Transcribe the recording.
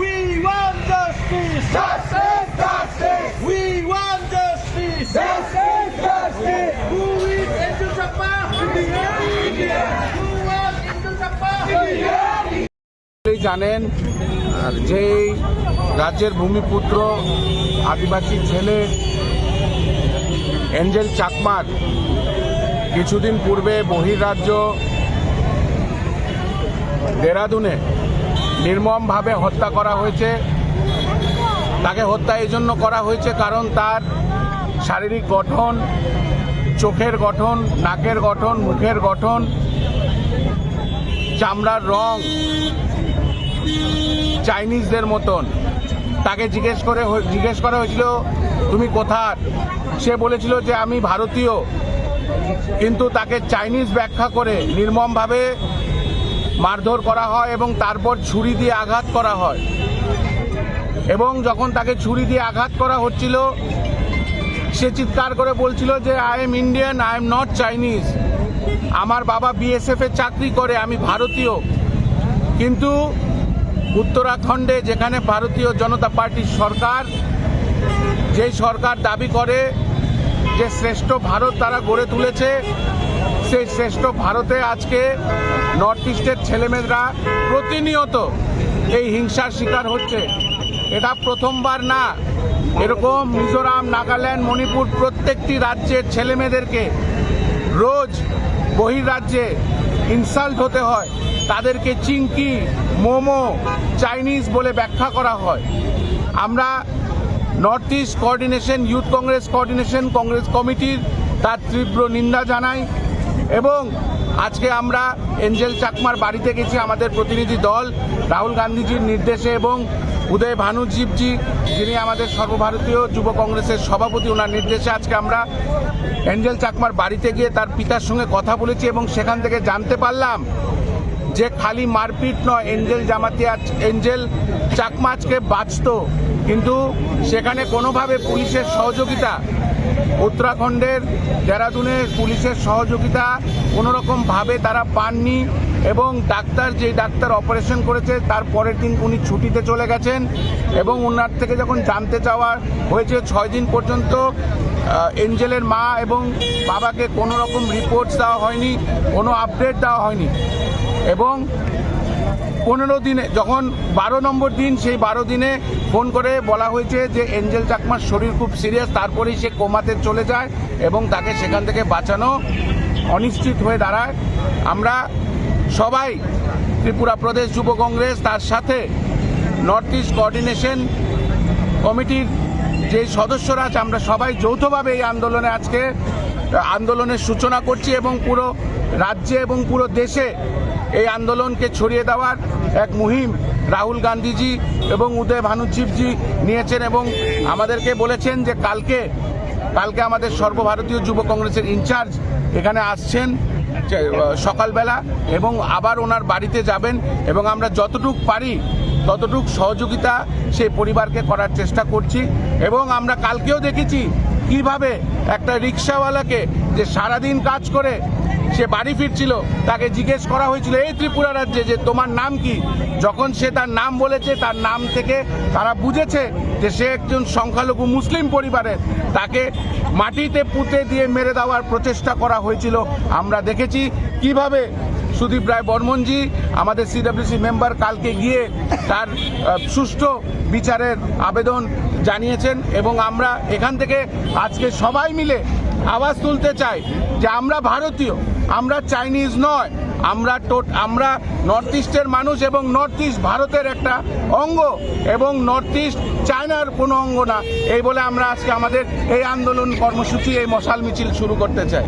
We want justice. Justice, justice. We want justice. Justice, justice. Who is Andrew Sappa? India. Who was Andrew Sappa? সকলেই জানেন যেই রাজ্যের ভূমিপুত্র আদিবাসী ছেলে Angel চাকমার কিছুদিন পূর্বে বহির্রাজ্য দেরাদুনে নির্মমভাবে হত্যা করা হয়েছে। তাকে হত্যা এই জন্য করা হয়েছে কারণ তার শারীরিক গঠন, চোখের গঠন, নাকের গঠন, মুখের গঠন, চামড়ার রং চাইনিজদের মতন। তাকে জিজ্ঞেস করে জিজ্ঞেস করা হয়েছিল, তুমি কোথার? সে বলেছিল যে, আমি ভারতীয়। কিন্তু তাকে চাইনিজ ব্যাখ্যা করে নির্মমভাবে মারধর করা হয় এবং তারপর ছুরি দিয়ে আঘাত করা হয়। এবং যখন তাকে ছুরি দিয়ে আঘাত করা হচ্ছিল, সে চিৎকার করে বলছিল যে I am Indian I am not Chinese আমার বাবা বিএসএফ এ চাকরি করে, আমি ভারতীয়। কিন্তু উত্তরাখণ্ডে যেখানে ভারতীয় জনতা পার্টির সরকার, যেই সরকার দাবি করে যে শ্রেষ্ঠ ভারত তারা গড়ে তুলেছে সেই শ্রেষ্ঠ ভারতে আজকে নর্থ ইস্টের ছেলেমেয়েরা প্রতিনিয়ত এই হিংসার শিকার হচ্ছে। এটা প্রথমবার না। এরকম মিজোরাম, নাগাল্যান্ড, মণিপুর প্রত্যেকটি রাজ্যের ছেলেমেয়েদেরকে রোজ বহির্রাজ্যে ইনসাল্ট হতে হয়। তাদেরকে চিংকি, মোমো, চাইনিজ বলে ব্যাখ্যা করা হয়। আমরা north east coordination youth Congress coordination Congress কমিটির তার তীব্র নিন্দা জানাই। এবং আজকে আমরা এঞ্জেল চাকমার বাড়িতে গেছি আমাদের প্রতিনিধি দল, রাহুল গান্ধীজির নির্দেশে এবং উদয় ভানুজীবজি, যিনি আমাদের সর্বভারতীয় যুব কংগ্রেসের সভাপতি ওনার নির্দেশে আজকে আমরা এঞ্জেল চাকমার বাড়িতে গিয়ে তার পিতার সঙ্গে কথা বলেছি এবং সেখান থেকে জানতে পারলাম যে খালি মারপিট নয়, এঞ্জেল জামাতিয়া, এঞ্জেল চাকমাচকে বাঁচত। কিন্তু সেখানে কোনোভাবে পুলিশের সহযোগিতা, উত্তরাখণ্ডের দেরাদুনের পুলিশের সহযোগিতা কোনোরকমভাবে তারা পাননি এবং ডাক্তার যে ডাক্তার অপারেশন করেছে, তার পরের দিন উনি ছুটিতে চলে গেছেন এবং ওনার থেকে যখন জানতে চাওয়া হয়েছে, ছয় দিন পর্যন্ত এঞ্জেলের মা এবং বাবাকে কোনো রকম রিপোর্টস দেওয়া হয়নি, কোনো আপডেট দেওয়া হয়নি এবং পনেরো দিনে, যখন বারো নম্বর দিন, সেই বারো দিনে ফোন করে বলা হয়েছে যে এঞ্জেল চাকমার শরীর খুব সিরিয়াস, তারপরেই সে কোমাতে চলে যায় এবং তাকে সেখান থেকে বাঁচানো অনিশ্চিত হয়ে দাঁড়ায়। আমরা সবাই ত্রিপুরা প্রদেশ যুব কংগ্রেস, তার সাথে নর্থ ইস্ট কোঅর্ডিনেশন কমিটির যে সদস্যরা আছে, আমরা সবাই যৌথভাবে এই আন্দোলনে আজকে আন্দোলনের সূচনা করছি এবং পুরো রাজ্যে এবং পুরো দেশে এই আন্দোলনকে ছড়িয়ে দেওয়ার এক মুহিম রাহুল গান্ধীজি এবং উদয় ভানুচিপজি নিয়েছেন এবং আমাদেরকে বলেছেন যে কালকে কালকে আমাদের সর্বভারতীয় যুব কংগ্রেসের ইনচার্জ এখানে আসছেন সকালবেলা এবং আবার ওনার বাড়িতে যাবেন এবং আমরা যতটুক পারি, ততটুক সহযোগিতা সেই পরিবারকে করার চেষ্টা করছি এবং আমরা কালকেও দেখেছি কীভাবে একটা রিক্সাওয়ালাকে যে সারাদিন কাজ করে সে বাড়ি ফিরছিল, তাকে জিজ্ঞেস করা হয়েছিল, এই ত্রিপুরা রাজ্যে যে তোমার নাম কি? যখন সে তার নাম বলেছে, তার নাম থেকে তারা বুঝেছে যে সে একজন সংখ্যালঘু মুসলিম পরিবারের। তাকে মাটিতে পুঁতে দিয়ে মেরে দেওয়ার প্রচেষ্টা করা হয়েছিল। আমরা দেখেছি কীভাবে সুদীপ রায় বর্মনজি, আমাদের সিডব্লিউসি মেম্বার কালকে গিয়ে তার সুষ্ঠু বিচারের আবেদন জানিয়েছেন এবং আমরা এখান থেকে আজকে সবাই মিলে আওয়াজ তুলতে চাই যে আমরা ভারতীয়, আমরা চাইনিজ নয়, আমরা টোট, আমরা নর্থ ইস্টের মানুষ এবং নর্থ ইস্ট ভারতের একটা অঙ্গ এবং নর্থ ইস্ট চায়নার কোনো অঙ্গ না। এই বলে আমরা আজকে আমাদের এই আন্দোলন কর্মসূচি, এই মশাল মিছিল শুরু করতে চাই।